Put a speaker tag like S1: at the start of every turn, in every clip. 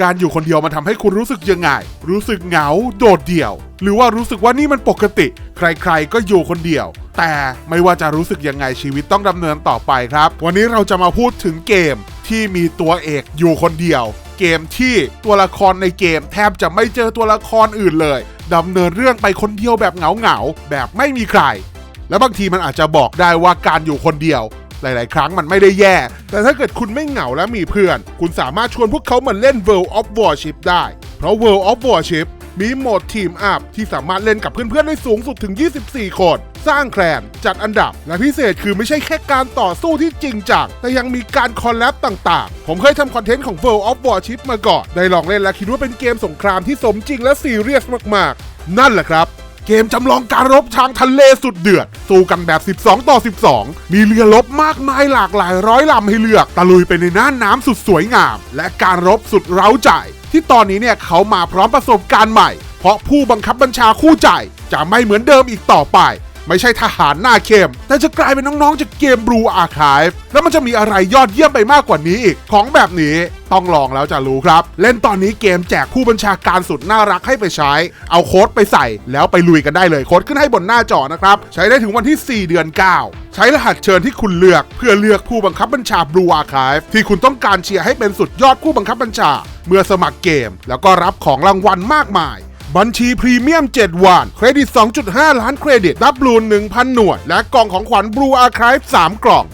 S1: การอยู่คนเดียวมันทำให้คุณรู้สึกยังไง รู้สึกเหงา โดดเดี่ยว หรือว่ารู้สึกว่านี่มันปกติ ใครๆ ก็อยู่คนเดียว แต่ไม่ว่าจะรู้สึกยังไงชีวิตต้องดำเนินต่อไปครับ วันนี้เราจะมาพูดถึงเกมที่มีตัวเอกอยู่คนเดียว เกมที่ตัวละครในเกม แทบจะไม่เจอตัวละครอื่นเลยดำเนินเรื่องไปคนเดียวแบบเหงาๆแบบไม่มีใคร และบางทีมันอาจจะบอกได้ว่าการอยู่คนเดียว หลาย ๆ ครั้งมันไม่ได้แย่ แต่ถ้าเกิดคุณไม่เหงาและมีเพื่อน คุณสามารถชวนพวกเขามาเล่น World of Warship ได้ เพราะ World of Warship มีโหมดทีมอัพที่สามารถเล่นกับเพื่อน ๆ ได้สูงสุดถึง 24 คน สร้างแคลน จัดอันดับ และพิเศษคือไม่ใช่แค่การต่อสู้ที่จริงจัง แต่ยังมีการคอลแลบต่าง ๆ ผมเคยทำคอนเทนต์ของ World of Warship มาก่อน ได้ลองเล่นและคิดว่าเป็นเกมสงครามที่สมจริงและซีเรียสมาก ๆ นั่นแหละครับ เกมจำลองการรบทางทะเลสุดเดือด สู้กันแบบ 12 ต่อ 12 มีเรือรบมากมายหลากหลายร้อยลำให้เลือก ตะลุยไปในน่านน้ำสุดสวยงาม และการรบสุดเร้าใจ ที่ตอนนี้เนี่ยเขามาพร้อมประสบการณ์ใหม่ เพราะผู้บังคับบัญชาคู่ใจจะไม่เหมือนเดิมอีกต่อไป ไม่ใช่ทหารหน้าเข้มแต่จะกลายเป็นน้องๆจากเกม Blue Archive แล้วมันจะมีอะไรยอดเยี่ยมไปมากกว่านี้อีก ของแบบนี้ต้องลองแล้วจะรู้ครับ เล่นตอนนี้เกมแจกผู้บัญชาการสุดน่ารักให้ไปใช้ เอาโค้ดไปใส่ แล้วไปลุยกันได้เลยโค้ดขึ้นให้บนหน้าจอนะครับ ใช้ได้ถึงวันที่ 4 เดือน 9 ใช้รหัสเชิญที่คุณเลือก เพื่อเลือกผู้บังคับบัญชา Blue Archive ที่คุณต้องการเชียร์ให้เป็นสุดยอดผู้บังคับบัญชา เมื่อสมัครเกม แล้วก็รับของรางวัลมากมาย บัญชีพรีเมียม 7วันเครดิต 2.5 ล้านเครดิตดับลูน 1,000 หน่วย และกล่องของขวัญ Blue Archive 3กล่อง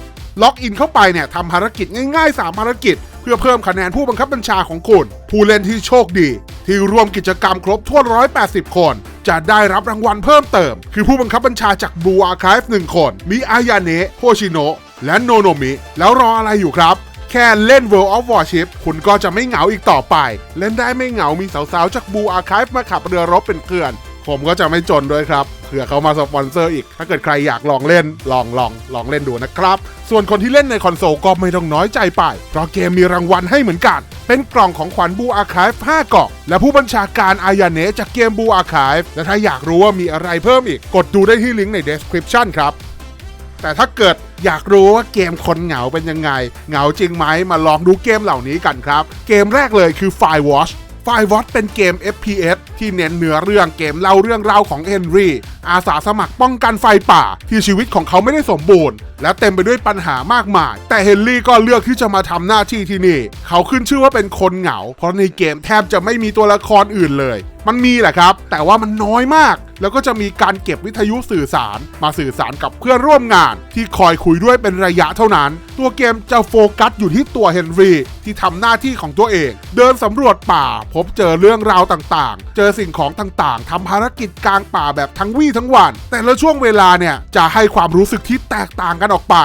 S1: ล็อกอินเข้าไปเนี่ยทำภารกิจง่ายๆ 3 ภารกิจ เพื่อเพิ่มคะแนนผู้บังคับบัญชาของคุณ ผู้เล่นที่โชคดี ที่ร่วมกิจกรรมครบทั่ว180 คน จะได้รับรางวัลเพิ่มเติม คือผู้บังคับบัญชาจาก Blue Archive 1คน มีอายาเนะโฮชิโนะและโนโนมิ แล้วรออะไรอยู่ครับ แค่เล่น World of Warship คุณก็จะไม่เหงาอีกต่อไป เล่นได้ไม่เหงามีสาวๆ จากบูอาคายมาขับเรือรบเป็นเพื่อน ผมก็จะไม่จนด้วยครับเผื่อเขามาสปอนเซอร์อีก ถ้าเกิดใครอยากลองเล่นลองลองลองเล่นดูนะครับ ส่วนคนที่เล่นในคอนโซลก็ไม่ต้องน้อยใจไป เพราะเกมมีรางวัลให้เหมือนกัน เป็นกล่องของขวัญบูอาคาย5กล่อง และผู้บัญชาการอายาเนะจากเกมบูอาคายและถ้าอยากรู้ว่ามีอะไรเพิ่มอีก กดดูได้ที่ลิงก์ใน description ครับ แต่ถ้าเกิดอยากรู้ว่าเกมคนเหงาเป็นยังไง เหงาจริงไหมมาลองดูเกมเหล่านี้กันครับ เกมแรกเลยคือ Firewatch Firewatch เป็นเกม FPS ที่เน้นเนื้อเรื่องเกมเล่าเรื่องราวของเฮนรี่ อาสาสมัครป้องกันไฟป่า ที่ชีวิตของเขาไม่ได้สมบูรณ์ และเต็มไปด้วยปัญหามากมาย แต่เฮนรี่ก็เลือกที่จะมาทำหน้าที่ที่นี่ เขาขึ้นชื่อว่าเป็นคนเหงา เพราะในเกมแทบจะไม่มีตัวละครอื่นเลย มันมีแหละครับ แต่ว่ามันน้อยมาก แล้วก็จะมีการเก็บวิทยุสื่อสาร มาสื่อสารกับเพื่อนร่วมงาน ที่คอยคุยด้วยเป็นระยะเท่านั้น ตัวเกมจะโฟกัสอยู่ที่ตัวเฮนรี่ที่ทำหน้าที่ของตัวเอง เดินสำรวจป่า พบเจอเรื่องราวต่างๆ เจอสิ่งของต่างๆทำภารกิจกลางป่าแบบทั้งวี่ทั้งวัน แต่ละช่วงเวลาเนี่ยจะให้ความรู้สึกที่แตกต่างกันออกไป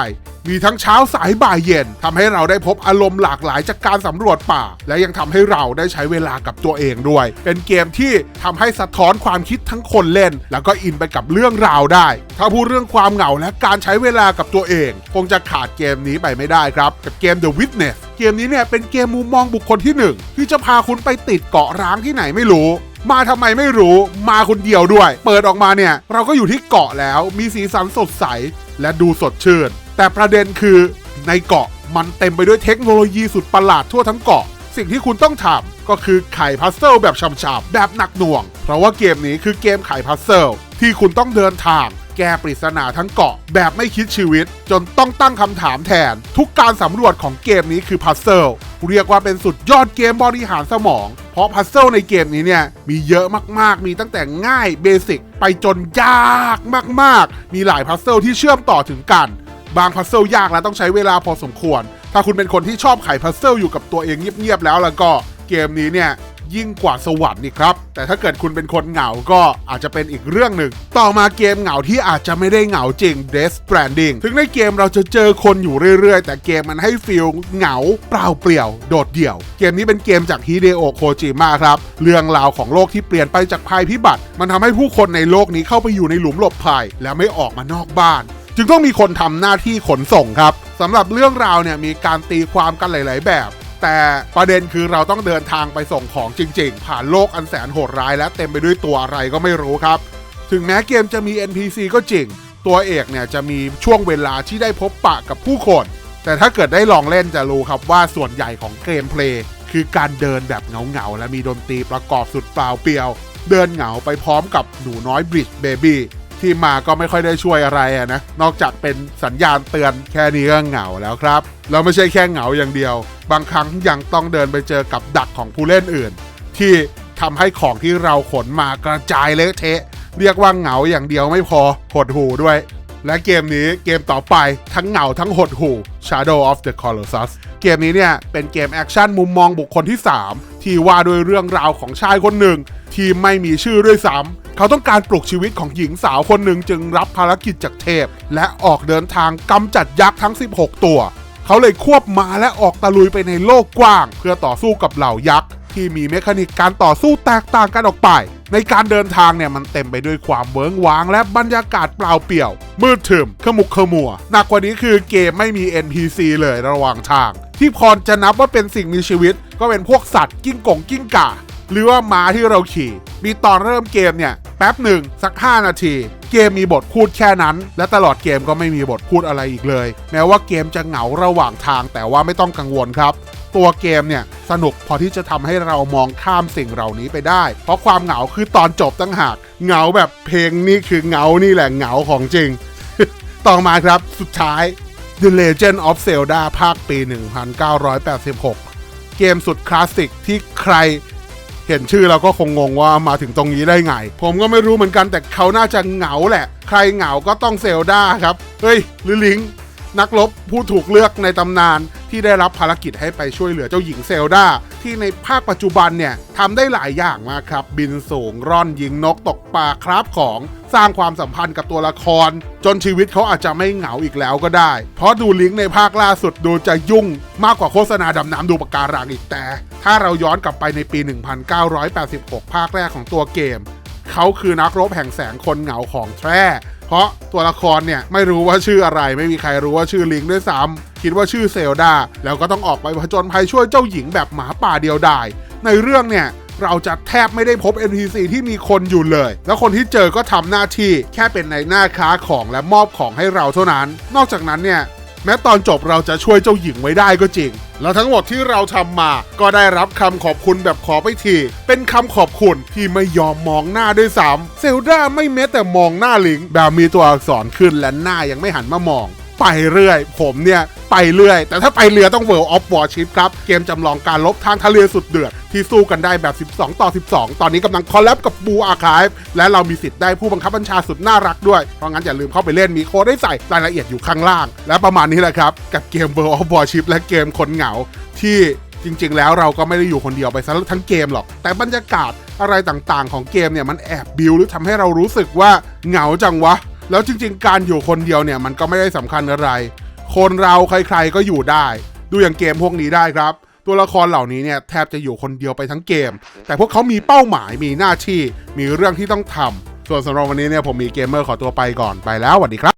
S1: มีทั้งเช้าสายบ่ายเย็นทำให้เราได้พบอารมณ์หลากหลายจากการสำรวจป่า และยังทำให้เราได้ใช้เวลากับตัวเองด้วย เป็นเกมที่ทำให้สะท้อนความคิดทั้งคนเล่น แล้วก็อินไปกับเรื่องราวได้ ถ้าพูดเรื่องความเหงาและการใช้เวลากับตัวเอง คงจะขาดเกมนี้ไปไม่ได้ครับกับเกม The Witness เกมนี้เนี่ยเป็นเกมมุมมองบุคคลที่หนึ่งที่จะพาคุณไปติดเกาะร้างที่ไหนไม่รู้ มาทำไมไม่รู้มาคนเดียวด้วย เปิดออกมาเนี่ย เราก็อยู่ที่เกาะแล้วมีสีสันสดใสและดูสดชื่น แต่ประเด็นคือในเกาะมันเต็มไปด้วยเทคโนโลยีสุดประหลาดทั่วทั้งเกาะ สิ่งที่คุณต้องทำก็คือไขพัซเซิลแบบช่ำๆแบบหนักหน่วง เพราะว่าเกมนี้คือเกมไขพัซเซิลที่คุณต้องเดินทางแก้ปริศนาทั้งเกาะแบบไม่คิดชีวิต จนต้องตั้งคำถามแทน ทุกการสำรวจของเกมนี้คือพัซเซิลเรียกว่าเป็นสุดยอดเกมบริหารสมอง ราะพัซเซิลในเกมนี้เนี่ยมีเยอะมากๆ มีตั้งแต่ง่ายเบสิกไปจนยากมากๆ มีหลายพัซเซิลที่เชื่อมต่อถึงกัน บางพัซเซิลยากและต้องใช้เวลาพอสมควร ถ้าคุณเป็นคนที่ชอบไขพัซเซิลอยู่กับตัวเองเงียบๆแล้วแล้วก็เกมนี้เนี่ย ยิ่งกว่าสวรรค์นี่ครับ แต่ถ้าเกิดคุณเป็นคนเหงาก็อาจจะเป็นอีกเรื่องหนึ่ง ต่อมาเกมเหงาที่อาจจะไม่ได้เหงาจริง Death Stranding ถึงในเกมเราจะเจอคนอยู่เรื่อยๆ แต่เกมมันให้ฟีลเหงาเปล่าเปลี่ยว โดดเดี่ยว เกมนี้เป็นเกมจากฮิเดโอโคจิมะครับ เรื่องราวของโลกที่เปลี่ยนไปจากภัยพิบัติ มันทำให้ผู้คนในโลกนี้เข้าไปอยู่ในหลุมหลบภัย และไม่ออกมานอกบ้าน จึงต้องมีคนทำหน้าที่ขนส่งครับสำหรับเรื่องราวเนี่ยมีการตีความกันหลาย ๆ แบบ แต่ประเด็นคือเราต้องเดินทางไปส่งของจริง ๆ ผ่านโลกอันแสนโหดร้ายและเต็มไปด้วยตัวอะไรก็ไม่รู้ครับ ถึงแม้เกมจะมี NPC ก็จริง ตัวเอกเนี่ยจะมีช่วงเวลาที่ได้พบปะกับผู้คน แต่ถ้าเกิดได้ลองเล่นจะรู้ครับว่าส่วนใหญ่ของเกมเพลย์คือการเดินแบบเหงาๆและมีดนตรีประกอบสุดเปล่าเปลี่ยว เดินเหงาไปพร้อมกับหนูน้อยบริดเบบี้ ที่มาก็ไม่ค่อยได้ช่วยอะไระนะ นอกจากเป็นสัญญาณเตือนแค่นี้ก็เหงาแล้วครับแล้วไม่ใช่แค่เหงาอย่างเดียว บางครั้งยังต้องเดินไปเจอกับดักของผู้เล่นอื่น ที่ทำให้ของที่เราขนมากระจายเละเทะ เรียกว่าเหงาอย่างเดียวไม่พอหดหูด้วย และเกมนี้เกมต่อไปทั้งเหงาทั้งหดหู Shadow of the Colossus เกมนี้เนี่ยเป็นเกมแอคชั่นมุมมองบุคคลที่ 3 ที่ว่าด้วยเรื่องราวของชายคนหนึ่ง ที่ไม่มีชื่อด้วยซ้ำเขาต้องการปลุกชีวิตของหญิงสาวคนหนึ่งจึงรับภารกิจจากเทพ และออกเดินทางกำจัดยักษ์ทั้ง 16 ตัว เขาเลยควบมาและออกตะลุยไปในโลกกว้าง เพื่อต่อสู้กับเหล่ายักษ์ที่มีเมคานิกการต่อสู้แตกต่างกันออกไป ในการเดินทางเนี่ยมันเต็มไปด้วยความเวิ้งว้าง และบรรยากาศเปล่าเปลี่ยว มืดถึมขมุกขมัวหนักกว่านี้คือเกมไม่มี NPC เลยระหว่างทาง ที่พอจะนับว่าเป็นสิ่งมีชีวิต ก็เป็นพวกสัตว์กิ้งก่งกิ้งก่า หรือว่าม้าที่เราขี่ มีตอนเริ่มเกมเนี่ย แป๊บหนึ่งสัก 5 นาที เกมมีบทพูดแค่นั้น และตลอดเกมก็ไม่มีบทพูดอะไรอีกเลย แม้ว่าเกมจะเหงาระหว่างทาง แต่ว่าไม่ต้องกังวลครับ ตัวเกมเนี่ยสนุกพอที่จะทำให้เรามองข้ามสิ่งเหล่านี้ไปได้ เพราะความเหงาคือตอนจบตั้งหากเหงาแบบเพลงนี่คือเหงานี่แหละเหงาของจริง ต่อมาครับสุดท้าย The Legend of Zelda ภาคปี 1986 เกมสุดคลาสสิกที่ใครเห็นชื่อเราก็คงงงว่ามาถึงตรงนี้ได้ไง ผมก็ไม่รู้เหมือนกันแต่เขาน่าจะเหงาแหละ ใครเหงาก็ต้องเซลดาครับ เฮ้ย หรือลิง นักรบผู้ถูกเลือกในตำนานที่ได้รับภารกิจให้ไปช่วยเหลือเจ้าหญิงเซลดาที่ในภาคปัจจุบันเนี่ยทำได้หลายอย่างมากครับ บินสูงร่อนยิงนกตกปลาคราบของสร้างความสัมพันธ์กับตัวละคร จนชีวิตเขาอาจจะไม่เหงาอีกแล้วก็ได้ เพราะดูลิงก์ในภาคล่าสุดดูจะยุ่ง มากกว่าโฆษณาดำน้ำดูปะการังอีกแต่ ถ้าเราย้อนกลับไปในปี 1986 ภาคแรกของตัวเกม เขาคือนักรบแห่งแสงคนเหงาของแท้เพราะตัวละครเนี่ยไม่รู้ว่าชื่ออะไร ไม่มีใครรู้ว่าชื่อลิงด้วยซ้ำคิดว่าชื่อเซลดาแล้วก็ต้องออกไปผจญภัยช่วยเจ้าหญิงแบบหมาป่าเดียวดายในเรื่องเนี่ยเราจะแทบไม่ได้พบ NPC ที่มีคนอยู่เลย แล้วคนที่เจอก็ทำหน้าที่แค่เป็นในหน้าค้าของและมอบของให้เราเท่านั้น นอกจากนั้นเนี่ย แม้ตอนจบเราจะช่วยเจ้าหญิงไว้ได้ก็จริง แล้วทั้งหมดที่เราทำมาก็ได้รับคำขอบคุณแบบขอไปที เป็นคำขอบคุณที่ไม่ยอมมองหน้าด้วยซ้ำเซลดาไม่แม้แต่มองหน้าลิงแบบมีตัวอักษรขึ้นและหน้ายังไม่หันมามอง ไปเรื่อย ผมเนี่ยไปเรื่อย แต่ถ้าไปเรือต้อง World of Warship ครับ เกมจำลองการลบทางทะเลสุดเดือด ที่สู้กันได้แบบ 12 ต่อ 12 ตอนนี้กำลังคอลแลบกับบูอาคายและเรามีสิทธิ์ได้ผู้บังคับบัญชาสุดน่ารักด้วย เพราะงั้นอย่าลืมเข้าไปเล่นมีโค้ดได้ใส่รายละเอียดอยู่ข้างล่าง และประมาณนี้แหละครับ กับเกม World of Warship และเกมคนเหงาที่จริง ๆ แล้วเราก็ไม่ได้อยู่คนเดียวไปซะทั้งเกมหรอก แต่บรรยากาศอะไรต่างๆ ของเกมเนี่ยมันแอบบิวหรือทำให้เรารู้สึกว่าเหงาจังวะ แล้วจริง ๆ การอยู่คนเดียวเนี่ยมันก็ไม่ได้สำคัญอะไร คนเราใครๆก็อยู่ได้ ดูอย่างเกมพวกนี้ได้ครับ ตัวละครเหล่านี้เนี่ยแทบจะอยู่คนเดียวไปทั้งเกม แต่พวกเขามีเป้าหมายมีหน้าที่ มีเรื่องที่ต้องทำส่วนสำหรับวันนี้เนี่ยผมมีเกมเมอร์ขอตัวไปก่อนไปแล้วสวัสดีครับ